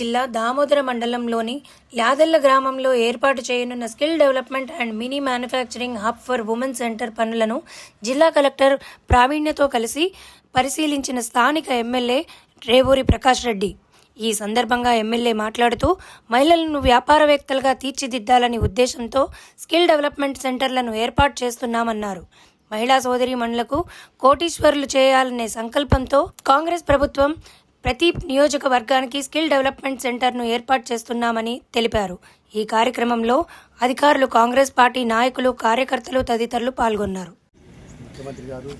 జిల్లా దామోదర మండలంలోని ల్యాదెల్ల గ్రామంలో ఏర్పాటు చేయనున్న skill development and mini manufacturing hub for women centre పనులను జిల్లా కలెక్టర్ ప్రావీణ్యతో కలిసి పరిశీలించిన స్థానిక ఎమ్మెల్యే రేవూరి ప్రకాష్ రెడ్డి. ఈ సందర్భంగా ఎమ్మెల్యే మాట్లాడుతూ మహిళలను వ్యాపారవేత్తలుగా తీర్చిదిద్దాలని ఉద్దేశంతో స్కిల్ డెవలప్మెంట్ సెంటర్లను ఏర్పాటు చేస్తున్నామన్నారు. మహిళా సోదరి మండలకు కోటీశ్వరులు చేయాలనే సంకల్పంతో కాంగ్రెస్ ప్రభుత్వం ప్రతి నియోజకవర్గానికి స్కిల్ డెవలప్మెంట్ సెంటర్ను ఏర్పాటు చేస్తున్నామని తెలిపారు. ఈ కార్యక్రమంలో అధికారులు కాంగ్రెస్ పార్టీ నాయకులు కార్యకర్తలు తదితరులు పాల్గొన్నారు. ముఖ్యమంత్రి గారు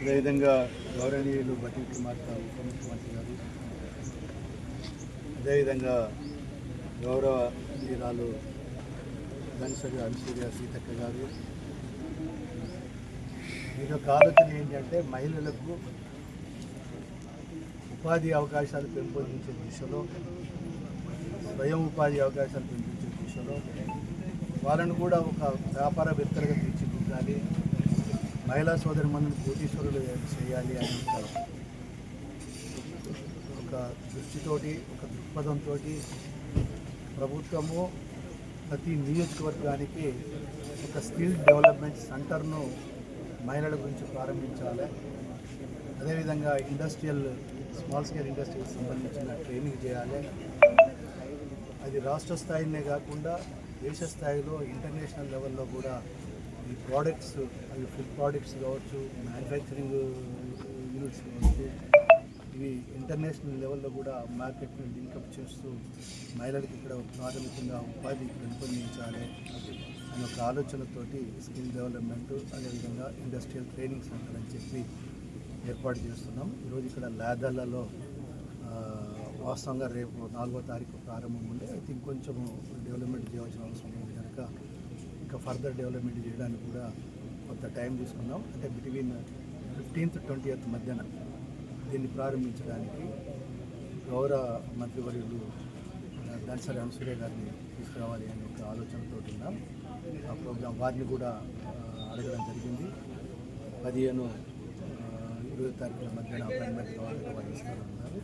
అదేవిధంగా గౌరవనీయులు బట్టి ముఖ్యమంత్రి గారు అదేవిధంగా గౌరవ వీరాలు సీతక్క గారు. ఆలోచన ఏంటంటే మహిళలకు ఉపాధి అవకాశాలు పెంపొందించే దిశలో స్వయం ఉపాధి అవకాశాలు పెంపొందించే దిశలో వాళ్ళను కూడా ఒక వ్యాపారవేత్తలుగా తీర్చిదిద్దాలి. మహిళా సోదరి మందిని కోటీశ్వరులు చేయాలి అని ఒక ఒక దృష్టితోటి ఒక దృక్పథంతో ప్రభుత్వము ప్రతి నియోజకవర్గానికి ఒక స్కిల్ డెవలప్మెంట్ సెంటర్ను మహిళల గురించి ప్రారంభించాలి. అదేవిధంగా ఇండస్ట్రియల్ స్మాల్ స్కేల్ ఇండస్ట్రీకి సంబంధించిన ట్రైనింగ్ చేయాలి. అది రాష్ట్ర స్థాయినే కాకుండా దేశ స్థాయిలో ఇంటర్నేషనల్ లెవెల్లో కూడా ఈ ప్రోడక్ట్స్ అవి ఫుడ్ ప్రోడక్ట్స్ కావచ్చు మ్యానుఫ్యాక్చరింగ్ యూనిట్స్ కావచ్చు ఇవి ఇంటర్నేషనల్ లెవెల్లో కూడా మార్కెట్ని లింకప్ చేస్తూ మహిళలకు ఇక్కడ ప్రాథమికంగా ఉపాధి పెంపొందించాలి అనే ఒక ఆలోచనతోటి స్కిల్ డెవలప్మెంట్ అదేవిధంగా ఇండస్ట్రియల్ ట్రైనింగ్ సెంటర్ అని చెప్పి ఏర్పాటు చేస్తున్నాం. ఈరోజు ఇక్కడ లాదర్లలో వాస్తవంగా రేపు నాలుగో తారీఖు ప్రారంభం ఉండే. అయితే ఇంకొంచెం డెవలప్మెంట్ చేయాల్సిన అవసరం ఉంది కనుక ఇంకా ఫర్దర్ డెవలప్మెంట్ చేయడానికి కూడా కొంత టైం తీసుకున్నాం. అంటే బిట్వీన్ ఫిఫ్టీన్త్ ట్వంటీ ఎయిత్ మధ్యన దీన్ని ప్రారంభించడానికి గౌరవ మంత్రివర్యులు దన్సరి అన్సూర్య గారిని తీసుకురావాలి అనే ఒక ఆలోచనతో ఉన్నాం. ఆ ప్రోగ్రాం వారిని కూడా అడగడం జరిగింది. పదిహేను ఇరవై తారీఖుల మధ్యన అపాయింట్మెంట్ కావాలని వాదిస్తానన్నారు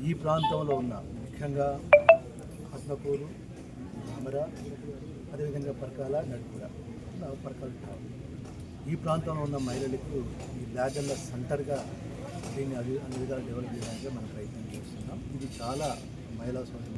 ఈ ప్రాంతంలో ఉన్న ముఖ్యంగా హస్నపూరు అమర అదేవిధంగా పరకాల నడుపుర పరకాల టౌన్ ఈ ప్రాంతంలో ఉన్న మహిళలకు ఈ లాగర్ల సెంటర్గా దీన్ని అన్ని అన్ని విధాలు డెవలప్ చేయడానికి మనం ప్రయత్నం చేస్తున్నాం. ఇది చాలా మహిళా సోదరి